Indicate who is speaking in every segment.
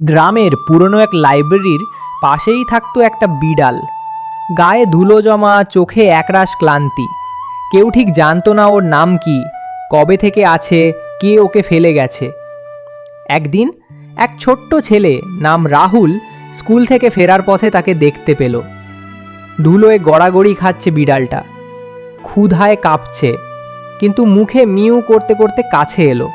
Speaker 1: গ্রামের পুরনো এক লাইব্রেরির পাশেই থাকতো একটা বিড়াল। গায়ে ধুলো জমা, চোখে একরাশ ক্লান্তি। কেউ ঠিক জানতো না ওর নাম কি, কবে থেকে আছে, কে ওকে ফেলে গেছে। একদিন এক ছোট্ট ছেলে নাম রাহুল স্কুল থেকে ফেরার পথে তাকে দেখতে পেল। ধুলোয় গড়াগড়ি খাচ্ছে বিড়ালটা। ক্ষুধায় কাঁপছে, কিন্তু মুখে মিউ করতে করতে কাছে এলো।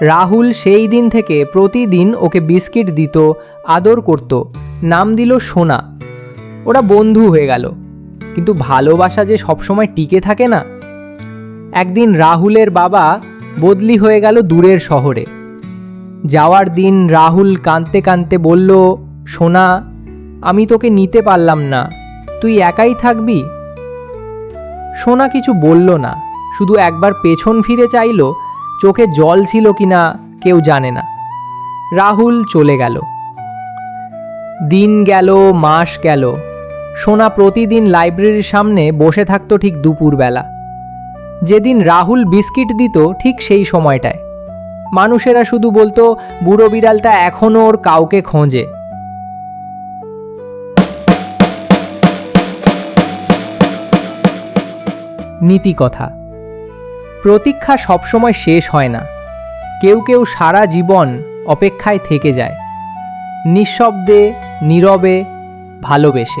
Speaker 1: রাহুল সেই দিন থেকে প্রতিদিন ওকে বিস্কিট দিত, আদর করত, নাম দিল সোনা। ওরা বন্ধু হয়ে গেল। কিন্তু ভালোবাসা যে সবসময় টিকে থাকে না? একদিন রাহুলের বাবা বদলি হয়ে গেল দূরের শহরে। যাওয়ার দিন রাহুল কাঁদতে কাঁদতে বলল, সোনা, আমি তোকে নিতে পারলাম না, তুই একাই থাকবি? সোনা কিছু বলল না, শুধু একবার পেছন ফিরে চাইলো চোখে জল ছিল কি না কেউ জানে না। রাহুল চলে গেল। দিন গেল, মাস গেল। সোনা প্রতিদিন লাইব্রেরির সামনে বসে থাকতো ঠিক দুপুরবেলা। যেদিন রাহুল বিস্কিট দিত ঠিক সেই সময়টায়। মানুষেরা শুধু বলতো, বুড়ো বিড়ালটা এখনও ওর কাউকে খোঁজে। নীতি কথা। প্রতীক্ষা সবসময় শেষ হয় না। কেউ কেউ সারা জীবন অপেক্ষায় থেকে যায়। নিঃশব্দে, নীরবে, ভালোবেসে।